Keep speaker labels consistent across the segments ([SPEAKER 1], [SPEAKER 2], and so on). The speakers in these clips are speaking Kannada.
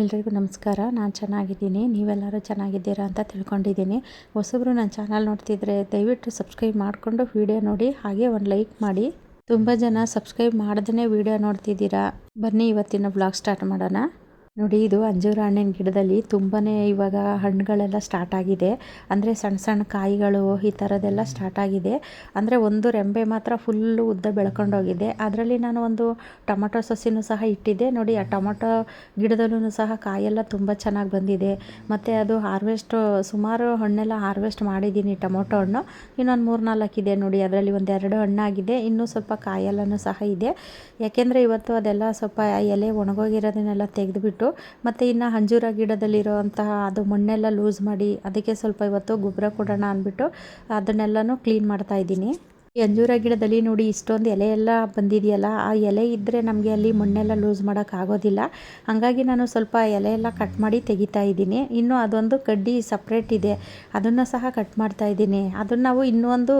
[SPEAKER 1] ಎಲ್ರಿಗೂ ನಮಸ್ಕಾರ. ನಾನು ಚೆನ್ನಾಗಿದ್ದೀನಿ. ನೀವೆಲ್ಲರೂ ಚೆನ್ನಾಗಿದ್ದೀರಾ ಅಂತ ತಿಳ್ಕೊಂಡಿದ್ದೀನಿ. ಹೊಸಬ್ರು ನನ್ನ ಚಾನಲ್ ನೋಡ್ತಿದ್ರೆ ದಯವಿಟ್ಟು ಸಬ್ಸ್ಕ್ರೈಬ್ ಮಾಡಿಕೊಂಡು ವಿಡಿಯೋ ನೋಡಿ, ಹಾಗೆ ಒಂದು ಲೈಕ್ ಮಾಡಿ. ತುಂಬ ಜನ ಸಬ್ಸ್ಕ್ರೈಬ್ ಮಾಡ್ದೇ ವಿಡಿಯೋ ನೋಡ್ತಿದ್ದೀರಾ. ಬನ್ನಿ, ಇವತ್ತಿನ ಬ್ಲಾಗ್ ಸ್ಟಾರ್ಟ್ ಮಾಡೋಣ. ನೋಡಿ, ಇದು ಅಂಜೂರ ಹಣ್ಣಿನ ಗಿಡದಲ್ಲಿ ತುಂಬಾ ಇವಾಗ ಹಣ್ಣುಗಳೆಲ್ಲ ಸ್ಟಾರ್ಟ್ ಆಗಿದೆ. ಅಂದರೆ ಸಣ್ಣ ಸಣ್ಣ ಕಾಯಿಗಳು ಈ ಥರದ್ದೆಲ್ಲ ಸ್ಟಾರ್ಟ್ ಆಗಿದೆ. ಅಂದರೆ ಒಂದು ರೆಂಬೆ ಮಾತ್ರ ಫುಲ್ಲು ಉದ್ದ ಬೆಳ್ಕೊಂಡೋಗಿದೆ ಅದರಲ್ಲಿ ನಾನು ಒಂದು ಟೊಮೊಟೊ ಸಸಿನೂ ಸಹ ಇಟ್ಟಿದ್ದೆ. ನೋಡಿ, ಆ ಟೊಮೊಟೊ ಗಿಡದಲ್ಲೂ ಸಹ ಕಾಯೆಲ್ಲ ತುಂಬ ಚೆನ್ನಾಗಿ ಬಂದಿದೆ. ಮತ್ತು ಅದು ಹಾರ್ವೆಸ್ಟು ಸುಮಾರು ಹಣ್ಣೆಲ್ಲ ಹಾರ್ವೆಸ್ಟ್ ಮಾಡಿದ್ದೀನಿ ಟೊಮೊಟೊ ಹಣ್ಣು. ಇನ್ನೊಂದು ಮೂರು ನಾಲ್ಕು ಇದೆ ನೋಡಿ, ಅದರಲ್ಲಿ ಒಂದೆರಡು ಹಣ್ಣಾಗಿದೆ. ಇನ್ನೂ ಸ್ವಲ್ಪ ಕಾಯೆಲ್ಲನೂ ಸಹ ಇದೆ. ಯಾಕೆಂದರೆ ಇವತ್ತು ಅದೆಲ್ಲ ಸ್ವಲ್ಪ ಎಲೆ ಒಣಗೋಗಿರೋದನ್ನೆಲ್ಲ ತೆಗೆದುಬಿಟ್ಟು ಮತ್ತು ಇನ್ನು ಅಂಜೂರ ಗಿಡದಲ್ಲಿರುವಂತಹ ಅದು ಮಣ್ಣೆಲ್ಲ ಲೂಸ್ ಮಾಡಿ ಅದಕ್ಕೆ ಸ್ವಲ್ಪ ಇವತ್ತು ಗೊಬ್ಬರ ಕೊಡೋಣ ಅಂದ್ಬಿಟ್ಟು ಅದನ್ನೆಲ್ಲನೂ ಕ್ಲೀನ್ ಮಾಡ್ತಾ ಇದ್ದೀನಿ. ಈ ಅಂಜೂರ ಗಿಡದಲ್ಲಿ ನೋಡಿ ಇಷ್ಟೊಂದು ಎಲೆ ಎಲ್ಲ ಬಂದಿದೆಯಲ್ಲ, ಆ ಎಲೆ ಇದ್ದರೆ ನಮಗೆ ಅಲ್ಲಿ ಮಣ್ಣೆಲ್ಲ ಲೂಸ್ ಮಾಡೋಕ್ಕಾಗೋದಿಲ್ಲ ಹಾಗಾಗಿ ನಾನು ಸ್ವಲ್ಪ ಎಲೆ ಎಲ್ಲ ಕಟ್ ಮಾಡಿ ತೆಗಿತಾ ಇದ್ದೀನಿ. ಇನ್ನು ಅದೊಂದು ಕಡ್ಡಿ ಸಪ್ರೇಟ್ ಇದೆ. ಅದನ್ನು ಸಹ ಕಟ್ ಮಾಡ್ತಾ ಇದ್ದೀನಿ. ಅದನ್ನು ನಾವು ಇನ್ನೊಂದು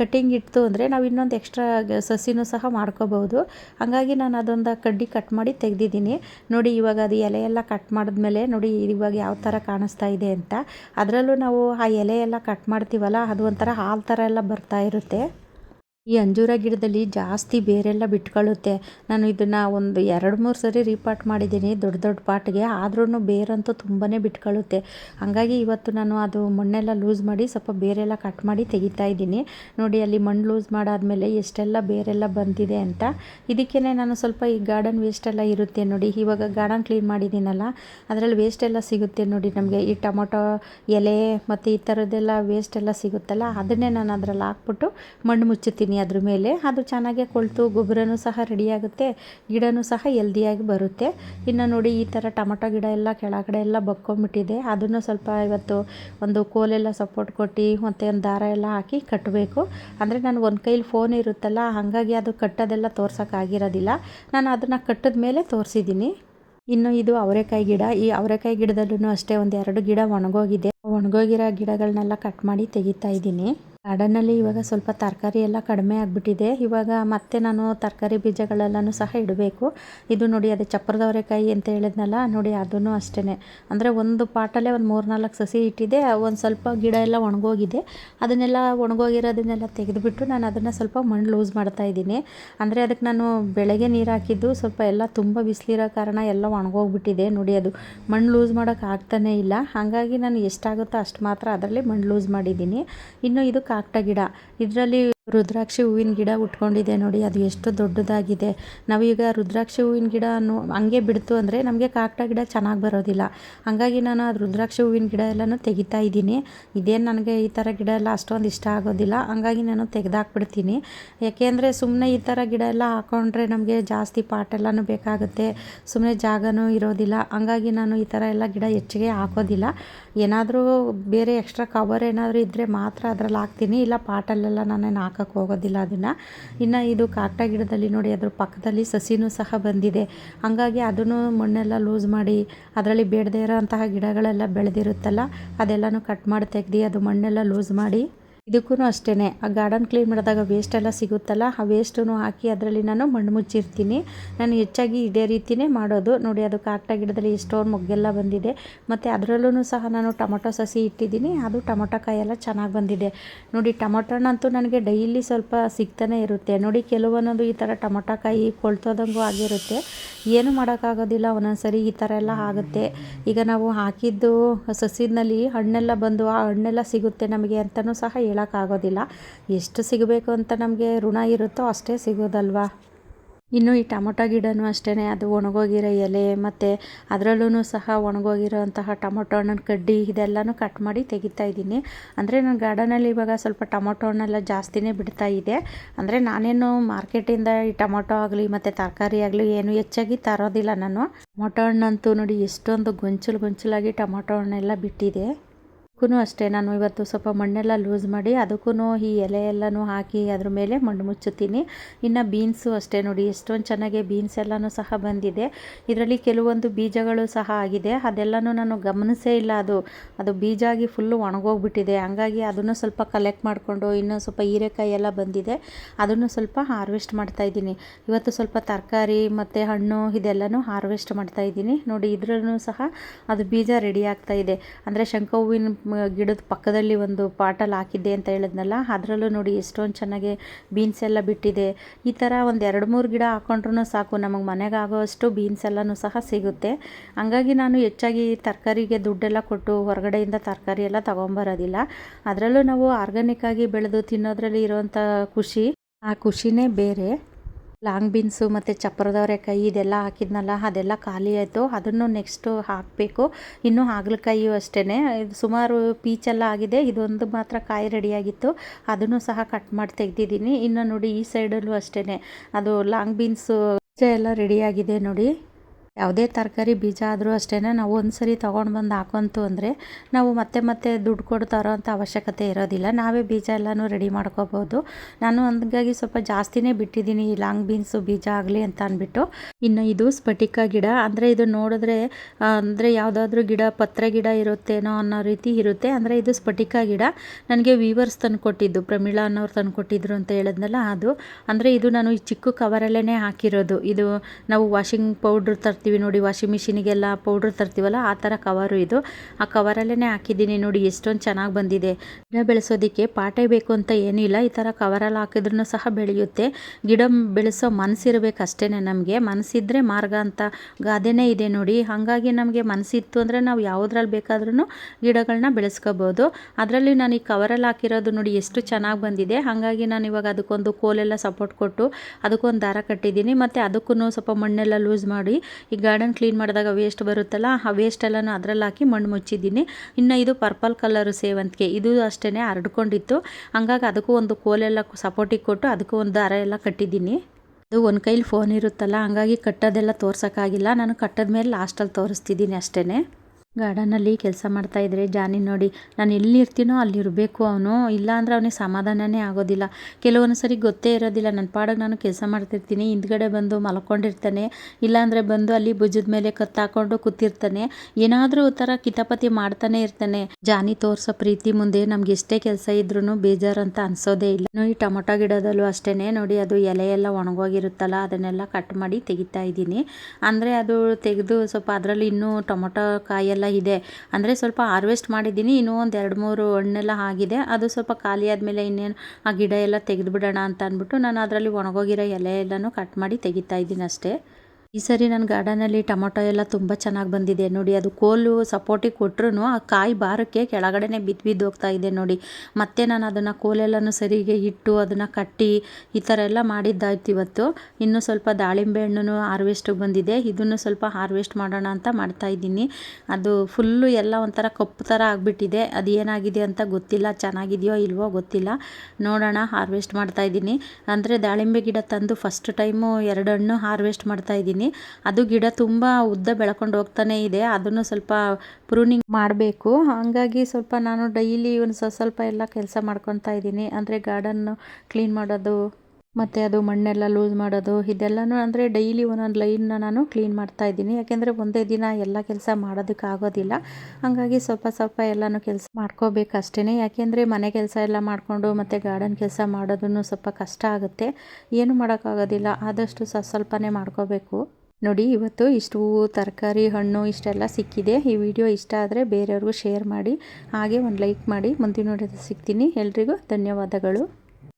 [SPEAKER 1] ಕಟ್ಟಿಂಗ್ ಇಟ್ಟು ಅಂದರೆ ನಾವು ಇನ್ನೊಂದು ಎಕ್ಸ್ಟ್ರಾ ಸಸಿನೂ ಸಹ ಮಾಡ್ಕೋಬಹುದು. ಹಾಗಾಗಿ ನಾನು ಅದೊಂದು ಕಡ್ಡಿ ಕಟ್ ಮಾಡಿ ತೆಗೆದಿದ್ದೀನಿ. ನೋಡಿ ಇವಾಗ ಅದು ಎಲೆ ಎಲ್ಲ ಕಟ್ ಮಾಡಿದ್ಮೇಲೆ ನೋಡಿ ಇವಾಗ ಯಾವ ಥರ ಕಾಣಿಸ್ತಾ ಇದೆ ಅಂತ. ಅದರಲ್ಲೂ ನಾವು ಆ ಎಲೆ ಎಲ್ಲ ಕಟ್ ಮಾಡ್ತೀವಲ್ಲ, ಅದು ಒಂಥರ ಹಾಲು ಥರ ಎಲ್ಲ ಬರ್ತಾ ಇರುತ್ತೆ. ಈ ಅಂಜೂರ ಗಿಡದಲ್ಲಿ ಜಾಸ್ತಿ ಬೇರೆಲ್ಲ ಬಿಟ್ಕೊಳ್ಳುತ್ತೆ. ನಾನು ಇದನ್ನು ಒಂದು ಎರಡು ಮೂರು ಸರಿ ರೀಪಾಟ್ ಮಾಡಿದ್ದೀನಿ. ದೊಡ್ಡ ದೊಡ್ಡ ಪಾಟ್ಗೆ. ಆದ್ರೂ ಬೇರಂತೂ ತುಂಬಾ ಬಿಟ್ಕೊಳ್ಳುತ್ತೆ. ಹಾಗಾಗಿ ಇವತ್ತು ನಾನು ಅದು ಮಣ್ಣೆಲ್ಲ ಲೂಸ್ ಮಾಡಿ ಸ್ವಲ್ಪ ಬೇರೆಲ್ಲ ಕಟ್ ಮಾಡಿ ತೆಗಿತಾ ಇದ್ದೀನಿ. ನೋಡಿ, ಅಲ್ಲಿ ಮಣ್ಣು ಲೂಸ್ ಮಾಡಾದಮೇಲೆ ಎಷ್ಟೆಲ್ಲ ಬೇರೆಲ್ಲ ಬಂದಿದೆ ಅಂತ. ಇದಕ್ಕೇ ನಾನು ಸ್ವಲ್ಪ ಈ ಗಾರ್ಡನ್ ವೇಸ್ಟೆಲ್ಲ ಇರುತ್ತೆ ನೋಡಿ. ಇವಾಗ ಗಾರ್ಡನ್ ಕ್ಲೀನ್ ಮಾಡಿದ್ದೀನಲ್ಲ, ಅದರಲ್ಲಿ ವೇಸ್ಟೆಲ್ಲ ಸಿಗುತ್ತೆ ನೋಡಿ ನಮಗೆ. ಈ ಟೊಮೊಟೊ, ಎಲೆ ಮತ್ತು ಈ ಥರದ್ದೆಲ್ಲ ವೇಸ್ಟೆಲ್ಲ ಸಿಗುತ್ತಲ್ಲ, ಅದನ್ನೇ ನಾನು ಅದರಲ್ಲಿ ಹಾಕ್ಬಿಟ್ಟು ಮಣ್ಣು ಮುಚ್ಚುತ್ತೀನಿ. ಅದ್ರ ಮೇಲೆ. ಅದು ಚೆನ್ನಾಗೇ ಕೊಳ್ತು, ಗೊಬ್ಬರನೂ ಸಹ ರೆಡಿಯಾಗುತ್ತೆ ಗಿಡನೂ ಸಹ ಎಲ್ದಿಯಾಗಿ ಬರುತ್ತೆ. ಇನ್ನು ನೋಡಿ ಈ ಥರ ಟೊಮೊಟೊ ಗಿಡ ಎಲ್ಲ ಕೆಳಗಡೆ ಎಲ್ಲ ಬಕ್ಕೊಂಬಿಟ್ಟಿದೆ ಅದನ್ನು ಸ್ವಲ್ಪ ಇವತ್ತು ಒಂದು ಕೋಲೆಲ್ಲ ಸಪೋರ್ಟ್ ಕೊಟ್ಟು ಮತ್ತು ಒಂದು ದಾರ ಎಲ್ಲ ಹಾಕಿ ಕಟ್ಟಬೇಕು. ಅಂದರೆ ನಾನು ಒಂದು ಕೈಲಿ ಫೋನ್ ಇರುತ್ತಲ್ಲ, ಹಾಗಾಗಿ ಅದು ಕಟ್ಟೋದೆಲ್ಲ ತೋರ್ಸೋಕ್ಕಾಗಿರೋದಿಲ್ಲ ನಾನು ಅದನ್ನು ಕಟ್ಟಿದ ಮೇಲೆ ತೋರಿಸಿದ್ದೀನಿ. ಇನ್ನು ಇದು ಅವರೆಕಾಯಿ ಗಿಡ. ಈ ಅವರೆಕಾಯಿ ಗಿಡದಲ್ಲೂ ಅಷ್ಟೇ ಒಂದು ಎರಡು ಗಿಡ ಒಣಗೋಗಿದೆ. ಒಣಗೋಗಿರೋ ಗಿಡಗಳನ್ನೆಲ್ಲ ಕಟ್ ಮಾಡಿ ತೆಗಿತಾ ಇದ್ದೀನಿ. ಗಾರ್ಡನ್ನಲ್ಲಿ ಇವಾಗ ಸ್ವಲ್ಪ ತರಕಾರಿ ಎಲ್ಲ ಕಡಿಮೆ ಆಗಿಬಿಟ್ಟಿದೆ. ಇವಾಗ ಮತ್ತೆ ನಾನು ತರಕಾರಿ ಬೀಜಗಳೆಲ್ಲನೂ ಸಹ ಇಡಬೇಕು. ಇದು ನೋಡಿ, ಅದೇ ಚಪ್ಪರದವರೆಕಾಯಿ ಅಂತ ಹೇಳಿದ್ನಲ್ಲ, ನೋಡಿ ಅದೂ ಅಷ್ಟೇ ಅಂದರೆ ಒಂದು ಪಾಟಲ್ಲೇ ಒಂದು ಮೂರು ನಾಲ್ಕು ಸಸಿ ಇಟ್ಟಿದೆ, ಒಂದು ಸ್ವಲ್ಪ ಗಿಡ ಎಲ್ಲ ಒಣಗೋಗಿದೆ. ಅದನ್ನೆಲ್ಲ ಒಣಗೋಗಿರೋದನ್ನೆಲ್ಲ ತೆಗೆದುಬಿಟ್ಟು ನಾನು ಅದನ್ನು ಸ್ವಲ್ಪ ಮಣ್ಣು ಲೂಸ್ ಮಾಡ್ತಾ ಇದ್ದೀನಿ. ಅಂದರೆ ಅದಕ್ಕೆ ನಾನು ಬೆಳಗ್ಗೆ ನೀರು ಹಾಕಿದ್ದು, ಸ್ವಲ್ಪ ಎಲ್ಲ ತುಂಬ ಬಿಸಿಲಿರೋ ಕಾರಣ ಎಲ್ಲ ಒಣಗೋಗ್ಬಿಟ್ಟಿದೆ. ನೋಡಿ, ಅದು ಮಣ್ಣು ಲೂಸ್ ಮಾಡೋಕೆ ಆಗ್ತಾನೇ ಇಲ್ಲ. ಹಾಗಾಗಿ ನಾನು ಎಷ್ಟಾಗುತ್ತೋ ಅಷ್ಟು ಮಾತ್ರ ಅದರಲ್ಲಿ ಮಣ್ಣು ಲೂಸ್ ಮಾಡಿದ್ದೀನಿ. ಇನ್ನು ಇದು ಕಾಕ್ಟ ಗಿಡ. ಇದರಲ್ಲಿ ರುದ್ರಾಕ್ಷಿ ಹೂವಿನ ಗಿಡ ಉಟ್ಕೊಂಡಿದೆ ನೋಡಿ, ಅದು ಎಷ್ಟು ದೊಡ್ಡದಾಗಿದೆ. ನಾವೀಗ ರುದ್ರಾಕ್ಷಿ ಹೂವಿನ ಗಿಡ ಹಂಗೆ ಬಿಡ್ತು ಅಂದರೆ ನಮಗೆ ಕಾಕಡ ಗಿಡ ಚೆನ್ನಾಗಿ ಬರೋದಿಲ್ಲ. ಹಾಗಾಗಿ ನಾನು ಅದು ರುದ್ರಾಕ್ಷಿ ಹೂವಿನ ಗಿಡ ಎಲ್ಲನೂ ತೆಗಿತಾ ಇದ್ದೀನಿ. ಇದೇನು ನನಗೆ ಈ ಥರ ಗಿಡ ಎಲ್ಲ ಅಷ್ಟೊಂದು ಇಷ್ಟ ಆಗೋದಿಲ್ಲ. ಹಾಗಾಗಿ ನಾನು ತೆಗೆದಾಕ್ಬಿಡ್ತೀನಿ. ಯಾಕೆಂದರೆ ಸುಮ್ಮನೆ ಈ ಥರ ಗಿಡ ಎಲ್ಲ ಹಾಕೊಂಡ್ರೆ ನಮಗೆ ಜಾಸ್ತಿ ಪಾಟ್ ಎಲ್ಲನೂ ಬೇಕಾಗುತ್ತೆ. ಸುಮ್ಮನೆ ಜಾಗನೂ ಇರೋದಿಲ್ಲ. ಹಾಗಾಗಿ ನಾನು ಈ ಥರ ಎಲ್ಲ ಗಿಡ ಹೆಚ್ಚಿಗೆ ಹಾಕೋದಿಲ್ಲ. ಏನಾದರೂ ಬೇರೆ ಎಕ್ಸ್ಟ್ರಾ ಕವರ್ ಏನಾದರೂ ಇದ್ದರೆ ಮಾತ್ರ ಅದರಲ್ಲಿ ಹಾಕ್ತೀನಿ. ಇಲ್ಲ ಪಾಟಲ್ಲೆಲ್ಲ ನಾನೇನು ಹಾಕಕ್ಕೆ ಹೋಗೋದಿಲ್ಲ ಅದನ್ನು. ಇನ್ನು ಇದು ಕಾಕ್ಟ ಗಿಡದಲ್ಲಿ ನೋಡಿ, ಅದ್ರ ಪಕ್ಕದಲ್ಲಿ ಸಸಿನೂ ಸಹ ಬಂದಿದೆ. ಹಾಗಾಗಿ ಅದನ್ನು ಮಣ್ಣೆಲ್ಲ ಲೂಸ್ ಮಾಡಿ, ಅದರಲ್ಲಿ ಬೇಡದೇ ಇರೋಂತಹ ಗಿಡಗಳೆಲ್ಲ ಬೆಳೆದಿರುತ್ತಲ್ಲ, ಅದೆಲ್ಲನೂ ಕಟ್ ಮಾಡಿ ತೆಗ್ದು ಅದು ಮಣ್ಣೆಲ್ಲ ಲೂಸ್ ಮಾಡಿ ಇದಕ್ಕೂ ಅಷ್ಟೇ ಆ ಗಾರ್ಡನ್ ಕ್ಲೀನ್ ಮಾಡಿದಾಗ ವೇಸ್ಟ್ ಎಲ್ಲ ಸಿಗುತ್ತಲ್ಲ, ಆ ವೇಸ್ಟನ್ನು ಹಾಕಿ ಅದರಲ್ಲಿ ನಾನು ಮಣ್ಣು ಮುಚ್ಚಿರ್ತೀನಿ. ನಾನು ಹೆಚ್ಚಾಗಿ ಇದೇ ರೀತಿಯೇ ಮಾಡೋದು. ನೋಡಿ, ಅದು ಕಾಕ್ಟ ಗಿಡದಲ್ಲಿ ಎಷ್ಟೊಂದು ಮೊಗ್ಗೆಲ್ಲ ಬಂದಿದೆ. ಮತ್ತು ಅದರಲ್ಲೂ ಸಹ ನಾನು ಟೊಮೊಟೊ ಸಸಿ ಇಟ್ಟಿದ್ದೀನಿ. ಅದು ಟೊಮೊಟೊ ಕಾಯೆಲ್ಲ ಚೆನ್ನಾಗಿ ಬಂದಿದೆ. ನೋಡಿ ಟೊಮೊಟೊನಂತೂ ನನಗೆ ಡೈಲಿ ಸ್ವಲ್ಪ ಸಿಗ್ತಾನೆ ಇರುತ್ತೆ. ನೋಡಿ, ಕೆಲವೊಂದೊಂದು ಈ ಥರ ಟೊಮೊಟೊ ಕಾಯಿ ಕೊಳ್ತೋದಂಗೂ ಆಗಿರುತ್ತೆ. ಏನು ಮಾಡೋಕ್ಕಾಗೋದಿಲ್ಲ ಒಂದೊಂದು ಈ ಥರ ಎಲ್ಲ ಆಗುತ್ತೆ. ಈಗ ನಾವು ಹಾಕಿದ್ದು ಸಸಿನಲ್ಲಿ ಹಣ್ಣೆಲ್ಲ ಬಂದು ಆ ಹಣ್ಣೆಲ್ಲ ಸಿಗುತ್ತೆ ನಮಗೆ ಅಂತಲೂ ಸಹ ಹೇಳೋಕ್ಕಾಗೋದಿಲ್ಲ. ಎಷ್ಟು ಸಿಗಬೇಕು ಅಂತ ನಮಗೆ ಋಣ ಇರುತ್ತೋ ಅಷ್ಟೇ ಸಿಗೋದಲ್ವಾ? ಇನ್ನು ಈ ಟೊಮೊಟೊ ಗಿಡನೂ ಅಷ್ಟೇ ಅದು ಒಣಗೋಗಿರೋ ಎಲೆ ಮತ್ತು ಅದರಲ್ಲೂ ಸಹ ಒಣಗೋಗಿರೋಂತಹ ಟೊಮೊಟೊ ಹಣ್ಣಿನ ಕಡ್ಡಿ ಇದೆಲ್ಲನೂ ಕಟ್ ಮಾಡಿ ತೆಗಿತಾ ಇದ್ದೀನಿ. ಅಂದರೆ ನನ್ನ ಗಾರ್ಡನಲ್ಲಿ ಇವಾಗ ಸ್ವಲ್ಪ ಟೊಮೊಟೊ ಹಣ್ಣೆಲ್ಲ ಜಾಸ್ತಿನೇ ಬಿಡ್ತಾ ಇದೆ. ಅಂದರೆ ನಾನೇನು ಮಾರ್ಕೆಟಿಂದ ಈ ಟೊಮೊಟೊ ಆಗಲಿ ಮತ್ತು ತರಕಾರಿ ಆಗಲಿ ಏನು ಹೆಚ್ಚಾಗಿ ತರೋದಿಲ್ಲ ನಾನು. ಟೊಮೊಟೊ ಹಣ್ಣಂತೂ ನೋಡಿ ಎಷ್ಟೊಂದು ಗೊಂಚಲು ಗೊಂಚಲಾಗಿ ಟೊಮೊಟೊ ಹಣ್ಣೆಲ್ಲ ಬಿಟ್ಟಿದೆ. ಅದಕ್ಕೂ ಅಷ್ಟೇ, ನಾನು ಇವತ್ತು ಸ್ವಲ್ಪ ಮಣ್ಣೆಲ್ಲ ಲೂಸ್ ಮಾಡಿ ಅದಕ್ಕೂ ಈ ಎಲೆ ಎಲ್ಲನೂ ಹಾಕಿ ಅದ್ರ ಮೇಲೆ ಮಣ್ಣು ಮುಚ್ಚುತ್ತೀನಿ. ಇನ್ನು ಬೀನ್ಸು ಅಷ್ಟೇ ನೋಡಿ, ಎಷ್ಟೊಂದು ಚೆನ್ನಾಗಿ ಬೀನ್ಸ್ ಎಲ್ಲನೂ ಸಹ ಬಂದಿದೆ. ಇದರಲ್ಲಿ ಕೆಲವೊಂದು ಬೀಜಗಳು ಸಹ ಆಗಿದೆ. ಅದೆಲ್ಲನೂ ನಾನು ಗಮನಿಸೇ ಇಲ್ಲ ಅದು. ಅದು ಬೀಜ ಆಗಿ ಫುಲ್ಲು ಒಣಗೋಗ್ಬಿಟ್ಟಿದೆ. ಹಂಗಾಗಿ ಅದನ್ನು ಸ್ವಲ್ಪ ಕಲೆಕ್ಟ್ ಮಾಡಿಕೊಂಡು ಇನ್ನೂ ಸ್ವಲ್ಪ ಹೀರೆಕಾಯಿ ಎಲ್ಲ ಬಂದಿದೆ. ಅದನ್ನು ಸ್ವಲ್ಪ ಹಾರ್ವೆಸ್ಟ್ ಮಾಡ್ತಾಯಿದ್ದೀನಿ ಇವತ್ತು ಸ್ವಲ್ಪ ತರಕಾರಿ ಮತ್ತು ಹಣ್ಣು ಇದೆಲ್ಲನೂ ಹಾರ್ವೆಸ್ಟ್ ಮಾಡ್ತಾಯಿದ್ದೀನಿ ನೋಡಿ, ಇದರಲ್ಲೂ ಸಹ ಅದು ಬೀಜ ರೆಡಿ ಆಗ್ತಾಯಿದೆ ಅಂದರೆ ಶಂಕ ಹೂವಿನ ಗಿಡದ ಪಕ್ಕದಲ್ಲಿ ಒಂದು ಪಾಟಲ್ಲಿ ಹಾಕಿದ್ದೆ ಅಂತ ಹೇಳಿದ್ನಲ್ಲ, ಅದರಲ್ಲೂ ನೋಡಿ ಎಷ್ಟೊಂದು ಚೆನ್ನಾಗಿ ಬೀನ್ಸ್ ಎಲ್ಲ ಬಿಟ್ಟಿದೆ. ಈ ಥರ ಒಂದು ಎರಡು ಮೂರು ಗಿಡ ಹಾಕೊಂಡ್ರೂ ಸಾಕು, ನಮಗೆ ಮನೆಗೆ ಆಗೋವಷ್ಟು ಬೀನ್ಸ್ ಎಲ್ಲನೂ ಸಹ ಸಿಗುತ್ತೆ. ಹಂಗಾಗಿ ನಾನು ಹೆಚ್ಚಾಗಿ ತರಕಾರಿಗೆ ದುಡ್ಡೆಲ್ಲ ಕೊಟ್ಟು ಹೊರಗಡೆಯಿಂದ ತರಕಾರಿ ಎಲ್ಲ ತೊಗೊಂಬರೋದಿಲ್ಲ. ಅದರಲ್ಲೂ ನಾವು ಆರ್ಗ್ಯಾನಿಕ್ಕಾಗಿ ಬೆಳೆದು ತಿನ್ನೋದ್ರಲ್ಲಿ ಇರೋವಂಥ ಖುಷಿ. ಆ ಖುಷಿನೇ ಬೇರೆ. ಲಾಂಗ್ ಬೀನ್ಸು ಮತ್ತು ಚಪ್ಪರದವರೆಕಾಯಿ ಇದೆಲ್ಲ ಹಾಕಿದ್ನಲ್ಲ, ಅದೆಲ್ಲ ಖಾಲಿ ಆಯಿತು. ಅದನ್ನು ನೆಕ್ಸ್ಟು ಹಾಕಬೇಕು. ಇನ್ನು ಹಾಗಲಕಾಯಿಯು ಅಷ್ಟೇ ಇದು ಸುಮಾರು ಪೀಚೆಲ್ಲ ಆಗಿದೆ. ಇದೊಂದು ಮಾತ್ರ ಕಾಯಿ ರೆಡಿಯಾಗಿತ್ತು. ಅದನ್ನು ಸಹ ಕಟ್ ಮಾಡಿ ತೆಗ್ದಿದ್ದೀನಿ. ಇನ್ನು ನೋಡಿ ಈ ಸೈಡಲ್ಲೂ ಅಷ್ಟೇ ಅದು ಲಾಂಗ್ ಬೀನ್ಸು ಎಲ್ಲ ರೆಡಿಯಾಗಿದೆ ನೋಡಿ. ಯಾವುದೇ ತರಕಾರಿ ಬೀಜ ಆದರೂ ಅಷ್ಟೇ ನಾವು ಒಂದು ಸರಿ ತೊಗೊಂಡು ಬಂದು ಹಾಕೊಂತು ಅಂದರೆ ನಾವು ಮತ್ತೆ ಮತ್ತೆ ದುಡ್ಡು ಕೊಡ್ತಾರೋ ಅಂತ ಅವಶ್ಯಕತೆ ಇರೋದಿಲ್ಲ. ನಾವೇ ಬೀಜ ಎಲ್ಲನೂ ರೆಡಿ ಮಾಡ್ಕೋಬೋದು. ನಾನು ಹಂಗಾಗಿ ಸ್ವಲ್ಪ ಜಾಸ್ತಿನೇ ಬಿಟ್ಟಿದ್ದೀನಿ ಈ ಲಾಂಗ್ ಬೀನ್ಸು ಬೀಜ ಆಗಲಿ ಅಂತ ಅಂದ್ಬಿಟ್ಟು ಇನ್ನು ಇದು ಸ್ಫಟಿಕ ಗಿಡ. ಅಂದರೆ ಇದು ನೋಡಿದ್ರೆ ಅಂದರೆ ಯಾವುದಾದ್ರೂ ಗಿಡ, ಪತ್ರೆ ಗಿಡ ಇರುತ್ತೇನೋ ಅನ್ನೋ ರೀತಿ ಇರುತ್ತೆ. ಅಂದರೆ ಇದು ಸ್ಫಟಿಕ ಗಿಡ. ನನಗೆ ವೀವರ್ಸ್ ತಂದು ಕೊಟ್ಟಿದ್ದು, ಪ್ರಮೀಳಾ ಅನ್ನೋರು ತಂದು ಕೊಟ್ಟಿದ್ರು ಅಂತ ಹೇಳಿದ್ನಲ್ಲ ಅದು. ಅಂದರೆ ಇದು ನಾನು ಈ ಚಿಕ್ಕ ಕವರಲ್ಲೇ ಹಾಕಿರೋದು. ಇದು ನಾವು ವಾಷಿಂಗ್ ಪೌಡ್ರ್ ತರ್ತೀವಿ ತರ್ತೀವಿ ನೋಡಿ ವಾಷಿಂಗ್ ಮಿಷಿನಿಗೆಲ್ಲ ಪೌಡ್ರ್ ತರ್ತೀವಲ್ಲ, ಆ ಥರ ಕವರು ಇದು. ಆ ಕವರಲ್ಲೇ ಹಾಕಿದ್ದೀನಿ ನೋಡಿ, ಎಷ್ಟೊಂದು ಚೆನ್ನಾಗಿ ಬಂದಿದೆ. ಗಿಡ ಬೆಳೆಸೋದಕ್ಕೆ ಪಾಟೆ ಬೇಕು ಅಂತ ಏನಿಲ್ಲ, ಈ ಥರ ಕವರಲ್ಲಿ ಹಾಕಿದ್ರೂ ಸಹ ಬೆಳೆಯುತ್ತೆ. ಗಿಡ ಬೆಳೆಸೋ ಮನಸ್ಸಿರಬೇಕು ಅಷ್ಟೇ ನಮಗೆ. ಮನಸ್ಸಿದ್ರೆ ಮಾರ್ಗ ಅಂತ ಗಾದೆನೇ ಇದೆ ನೋಡಿ. ಹಾಗಾಗಿ ನಮಗೆ ಮನಸ್ಸಿತ್ತು ಅಂದರೆ ನಾವು ಯಾವುದ್ರಲ್ಲಿ ಬೇಕಾದ್ರೂ ಗಿಡಗಳನ್ನ ಬೆಳೆಸ್ಕೋಬೋದು. ಅದರಲ್ಲಿ ನಾನು ಈ ಕವರಲ್ಲಿ ಹಾಕಿರೋದು ನೋಡಿ, ಎಷ್ಟು ಚೆನ್ನಾಗಿ ಬಂದಿದೆ. ಹಾಗಾಗಿ ನಾನು ಇವಾಗ ಅದಕ್ಕೊಂದು ಕೋಲೆಲ್ಲ ಸಪೋರ್ಟ್ ಕೊಟ್ಟು ಅದಕ್ಕೊಂದು ದಾರ ಕಟ್ಟಿದ್ದೀನಿ. ಮತ್ತು ಅದಕ್ಕೂ ಸ್ವಲ್ಪ ಮಣ್ಣೆಲ್ಲ ಲೂಸ್ ಮಾಡಿ ಈ ಗಾರ್ಡನ್ ಕ್ಲೀನ್ ಮಾಡಿದಾಗ ವೇಸ್ಟ್ ಬರುತ್ತಲ್ಲ, ಆ ವೇಸ್ಟ್ ಎಲ್ಲನೂ ಅದರಲ್ಲಿ ಹಾಕಿ ಮಣ್ಣು ಮುಚ್ಚಿದ್ದೀನಿ. ಇನ್ನು ಇದು ಪರ್ಪಲ್ ಕಲರ್ ಸೇವಂತಿಗೆ, ಇದು ಅಷ್ಟೇ ಹರಡ್ಕೊಂಡಿತ್ತು. ಹಂಗಾಗಿ ಅದಕ್ಕೂ ಒಂದು ಕೋಲೆಲ್ಲ ಸಪೋರ್ಟಿಗೆ ಕೊಟ್ಟು ಅದಕ್ಕೂ ಒಂದು ದಾರ ಎಲ್ಲ ಕಟ್ಟಿದ್ದೀನಿ. ಅದು ಒಂದು ಕೈಲಿ ಫೋನ್ ಇರುತ್ತಲ್ಲ, ಹಂಗಾಗಿ ಕಟ್ಟೋದೆಲ್ಲ ತೋರ್ಸೋಕ್ಕಾಗಿಲ್ಲ. ನಾನು ಕಟ್ಟದ ಮೇಲೆ ಲಾಸ್ಟಲ್ಲಿ ತೋರಿಸ್ತಿದ್ದೀನಿ ಅಷ್ಟೇ ಗಾರ್ಡನಲ್ಲಿ ಕೆಲಸ ಮಾಡ್ತಾಯಿದ್ರೆ ಜಾನಿ ನೋಡಿ, ನಾನು ಎಲ್ಲಿರ್ತೀನೋ ಅಲ್ಲಿರಬೇಕು ಅವನು. ಇಲ್ಲ ಅಂದರೆ ಅವನಿಗೆ ಸಮಾಧಾನನೇ ಆಗೋದಿಲ್ಲ. ಕೆಲವೊಂದು ಸರಿ ಗೊತ್ತೇ ಇರೋದಿಲ್ಲ. ನನ್ನ ಪಾಡಕ್ಕೆ ನಾನು ಕೆಲಸ ಮಾಡ್ತಿರ್ತೀನಿ. ಹಿಂದ್ಗಡೆ ಬಂದು ಮಲ್ಕೊಂಡಿರ್ತಾನೆ. ಇಲ್ಲಾಂದರೆ ಬಂದು ಅಲ್ಲಿ ಭುಜದ ಮೇಲೆ ಕತ್ತಾಕೊಂಡು ಕೂತಿರ್ತಾನೆ. ಏನಾದರೂ ಥರ ಕಿತಾಪತಿ ಮಾಡ್ತಾನೆ ಇರ್ತಾನೆ. ಜಾನಿ ತೋರಿಸೋ ಪ್ರೀತಿ ಮುಂದೆ ನಮ್ಗೆ ಎಷ್ಟೇ ಕೆಲಸ ಇದ್ರೂ ಬೇಜಾರು ಅಂತ ಅನ್ಸೋದೇ ಇಲ್ಲ. ಈ ಟೊಮೊಟೊ ಗಿಡದಲ್ಲೂ ಅಷ್ಟೇ ನೋಡಿ, ಅದು ಎಲೆ ಎಲ್ಲ ಒಣಗೋಗಿರುತ್ತಲ್ಲ, ಅದನ್ನೆಲ್ಲ ಕಟ್ ಮಾಡಿ ತೆಗಿತಾ ಇದ್ದೀನಿ. ಅಂದರೆ ಅದು ತೆಗೆದು ಸ್ವಲ್ಪ ಅದರಲ್ಲಿ ಇನ್ನೂ ಟೊಮೊಟೊ ಕಾಯೆಲ್ಲ ಇದೆ ಅಂದರೆ ಸ್ವಲ್ಪ ಹಾರ್ವೆಸ್ಟ್ ಮಾಡಿದ್ದೀನಿ, ಇನ್ನೂ ಒಂದು ಎರಡು ಮೂರು ಹಣ್ಣೆಲ್ಲ ಆಗಿದೆ. ಅದು ಸ್ವಲ್ಪ ಖಾಲಿ ಆದಮೇಲೆ ಇನ್ನೇನು ಆ ಗಿಡ ಎಲ್ಲ ತೆಗೆದು ಬಿಡೋಣ ಅಂತ ಅಂದ್ಬಿಟ್ಟು ನಾನು ಅದರಲ್ಲಿ ಒಣಗೋಗಿರೋ ಎಲೆ ಎಲ್ಲನೂ ಕಟ್ ಮಾಡಿ ತೆಗಿತಾ ಇದ್ದೀನಿ ಅಷ್ಟೇ. ಈ ಸರಿ ನನ್ನ ಗಾರ್ಡನಲ್ಲಿ ಟೊಮೊಟೊ ಎಲ್ಲ ತುಂಬ ಚೆನ್ನಾಗಿ ಬಂದಿದೆ ನೋಡಿ. ಅದು ಕೋಲು ಸಪೋರ್ಟಿಗೆ ಕೊಟ್ಟರು ಆ ಕಾಯಿ ಬಾರಕ್ಕೆ ಕೆಳಗಡೆನೆ ಬಿದ್ದು ಬಿದ್ದು ಹೋಗ್ತಾ ಇದೆ ನೋಡಿ. ಮತ್ತೆ ನಾನು ಅದನ್ನು ಕೋಲೆಲ್ಲನೂ ಸರಿಗೆ ಇಟ್ಟು ಅದನ್ನು ಕಟ್ಟಿ ಈ ಥರ ಎಲ್ಲ ಮಾಡಿದ್ದಾಯ್ತು ಇವತ್ತು. ಇನ್ನೂ ಸ್ವಲ್ಪ ದಾಳಿಂಬೆ ಹಣ್ಣು ಹಾರ್ವೆಸ್ಟಿಗೆ ಬಂದಿದೆ. ಇದನ್ನು ಸ್ವಲ್ಪ ಹಾರ್ವೆಸ್ಟ್ ಮಾಡೋಣ ಅಂತ ಮಾಡ್ತಾ ಇದ್ದೀನಿ. ಅದು ಫುಲ್ಲು ಎಲ್ಲ ಒಂಥರ ಕಪ್ಪು ಥರ ಆಗಿಬಿಟ್ಟಿದೆ. ಅದು ಏನಾಗಿದೆ ಅಂತ ಗೊತ್ತಿಲ್ಲ, ಚೆನ್ನಾಗಿದೆಯೋ ಇಲ್ವೋ ಗೊತ್ತಿಲ್ಲ. ನೋಡೋಣ ಹಾರ್ವೆಸ್ಟ್ ಮಾಡ್ತಾ ಇದ್ದೀನಿ. ಅಂದರೆ ದಾಳಿಂಬೆ ಗಿಡ ತಂದು ಫಸ್ಟ್ ಟೈಮು ಎರಡು ಹಣ್ಣು ಹಾರ್ವೆಸ್ಟ್ ಮಾಡ್ತಾ ಇದ್ದೀನಿ. ಅದು ಗಿಡ ತುಂಬ ಉದ್ದ ಬೆಳ್ಕೊಂಡು ಹೋಗ್ತಾನೆ ಇದೆ. ಅದನ್ನು ಸ್ವಲ್ಪ ಪ್ರೂನಿಂಗ್ ಮಾಡಬೇಕು. ಹಾಗಾಗಿ ಸ್ವಲ್ಪ ನಾನು ಡೈಲಿ ಒಂದು ಸ್ವಲ್ಪ ಎಲ್ಲ ಕೆಲಸ ಮಾಡ್ಕೊತಾ ಇದ್ದೀನಿ. ಅಂದರೆ ಗಾರ್ಡನ್ನು ಕ್ಲೀನ್ ಮಾಡೋದು ಮತ್ತು ಅದು ಮಣ್ಣೆಲ್ಲ ಲೂಸ್ ಮಾಡೋದು, ಇದೆಲ್ಲನೂ ಅಂದರೆ ಡೈಲಿ ಒಂದೊಂದು ಲೈನ್ನ ನಾನು ಕ್ಲೀನ್ ಮಾಡ್ತಾ ಇದ್ದೀನಿ. ಯಾಕೆಂದರೆ ಒಂದೇ ದಿನ ಎಲ್ಲ ಕೆಲಸ ಮಾಡೋದಕ್ಕೆ ಆಗೋದಿಲ್ಲ. ಹಾಗಾಗಿ ಸ್ವಲ್ಪ ಸ್ವಲ್ಪ ಎಲ್ಲನೂ ಕೆಲಸ ಮಾಡ್ಕೋಬೇಕಷ್ಟೇ ಯಾಕೆಂದರೆ ಮನೆ ಕೆಲಸ ಎಲ್ಲ ಮಾಡಿಕೊಂಡು ಮತ್ತು ಗಾರ್ಡನ್ ಕೆಲಸ ಮಾಡೋದನ್ನು ಸ್ವಲ್ಪ ಕಷ್ಟ ಆಗುತ್ತೆ. ಏನು ಮಾಡೋಕ್ಕಾಗೋದಿಲ್ಲ. ಆದಷ್ಟು ಸ್ವಲ್ಪ ಸ್ವಲ್ಪನೇ ಮಾಡ್ಕೋಬೇಕು. ನೋಡಿ, ಇವತ್ತು ಇಷ್ಟು ತರಕಾರಿ, ಹಣ್ಣು ಇಷ್ಟೆಲ್ಲ ಸಿಕ್ಕಿದೆ. ಈ ವಿಡಿಯೋ ಇಷ್ಟ ಆದರೆ ಬೇರೆಯವ್ರಿಗೂ ಶೇರ್ ಮಾಡಿ, ಹಾಗೆ ಒಂದು ಲೈಕ್ ಮಾಡಿ. ಮುಂದಿನ ನೋಡಿದ ಸಿಗ್ತೀನಿ. ಎಲ್ರಿಗೂ ಧನ್ಯವಾದಗಳು.